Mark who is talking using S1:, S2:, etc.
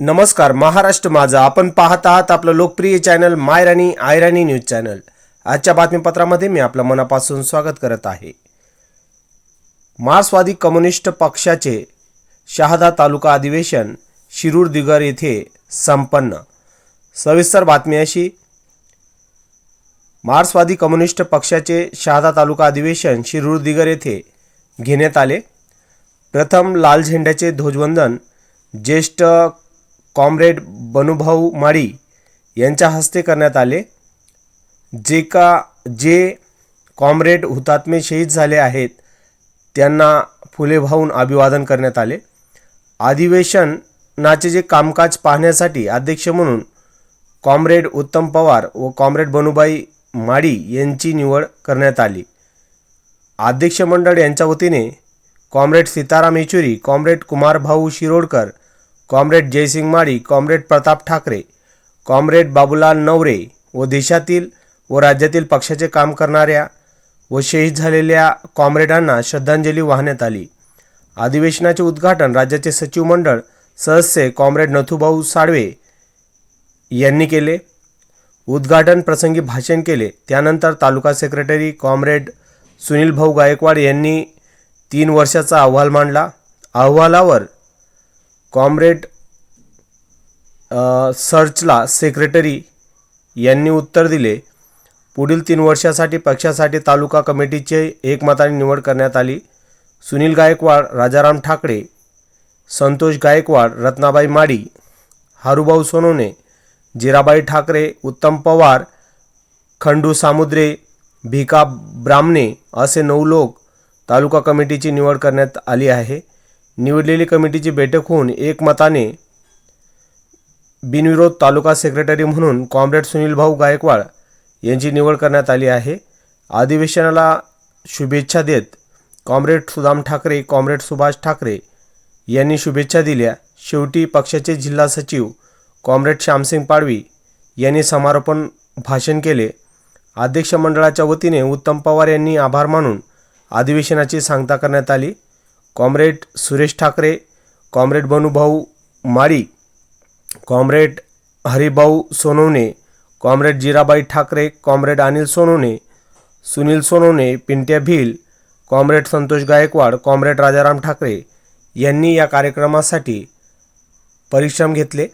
S1: नमस्कार महाराष्ट्र माझा. आपण पाहत आहात आपलं लोकप्रिय channel Mayrani Ayrani news channel. आजच्या बातमीपत्रामध्ये मी आपलं मनापासून स्वागत करत आहे. मार्क्सवादी कम्युनिस्ट पक्षाचे शहादा तालुका अधिवेशन शिरूर दिगर येथे संपन्न. सविस्तर बातमी अशी. मार्क्सवादी कम्युनिस्ट पक्षाचे शहादा तालुका अधिवेशन शिरूर दिगर येथे घेण्यात आले. प्रथम लाल झेंड्याचे ध्वजवंदन ज्येष्ठ कॉम्रेड बनुभाऊ माळी यांच्या हस्ते करण्यात आले. जे का जे कॉम्रेड हुतात्मे शहीद झाले आहेत त्यांना फुले अभिवादन करण्यात आले. अधिवेशनाचे जे कामकाज पाहण्यासाठी अध्यक्ष म्हणून कॉम्रेड उत्तम पवार व कॉम्रेड बनुबाई माडी यांची निवड करण्यात आली. अध्यक्ष मंडळ यांच्या वतीने comrade Sitaram Yechury comrade Kumar Bhau Shirodkar comrade Jaysing Mali comrade Pratap Thakare comrade Babulal Navare व देशातील व राज्यातील पक्षाचे काम करणाऱ्या व शहीद झालेल्या कॉम्रेडांना श्रद्धांजली वाहण्यात आली. अधिवेशनाचे उद्घाटन राज्याचे सचिव मंडळ सदस्य कॉम्रेड नथुभाऊ साळवे यांनी केले. उद्घाटन प्रसंगी भाषण केले. त्यानंतर तालुका सेक्रेटरी कॉम्रेड सुनील भाऊ गायकवाड यांनी तीन वर्षाचा अहवाल मांडला. अहवालावर कॉम्रेड सर्चला सेक्रेटरी यांनी उत्तर दिले. पुढील तीन वर्षासाठी पक्षासाठी तालुका कमिटीचे एकमताने निवड करण्यात आली. सुनील गायकवाड राजाराम ठाकरे संतोष गायकवाड रत्नाबाई माडी हारुभाऊ सोनवणे जिराबाई ठाकरे उत्तम पवार खंडू सामुद्रे भिका ब्राह्मणे असे नऊ लोक तालुका कमिटीची निवड करण्यात आली आहे. निवडलेली कमिटीची बैठक होऊन एकमताने बिनविरोध तालुका सेक्रेटरी म्हणून कॉम्रेड सुनील भाऊ गायकवाड यांची निवड करण्यात आली आहे. अधिवेशनाला शुभेच्छा देत कॉम्रेड सुदाम ठाकरे कॉम्रेड सुभाष ठाकरे यांनी शुभेच्छा दिल्या. शेवटी पक्षाचे जिल्हा सचिव कॉम्रेड श्यामसिंग पाडवी यांनी समारोपण भाषण केले. अध्यक्ष मंडळाच्या वतीने उत्तम पवार यांनी आभार मानून अधिवेशनाची सांगता करण्यात आली. Comrade Suresh Thakare comrade Banubhau Mali comrade Haribhau Sonawane comrade Jirabai Thakare comrade Anil Sonawane Sunil Sonawane Pintya Bhil comrade Santosh Gaikwad comrade Rajaram Thakare यांनी या कार्यक्रमासाठी परिश्रम घेतले.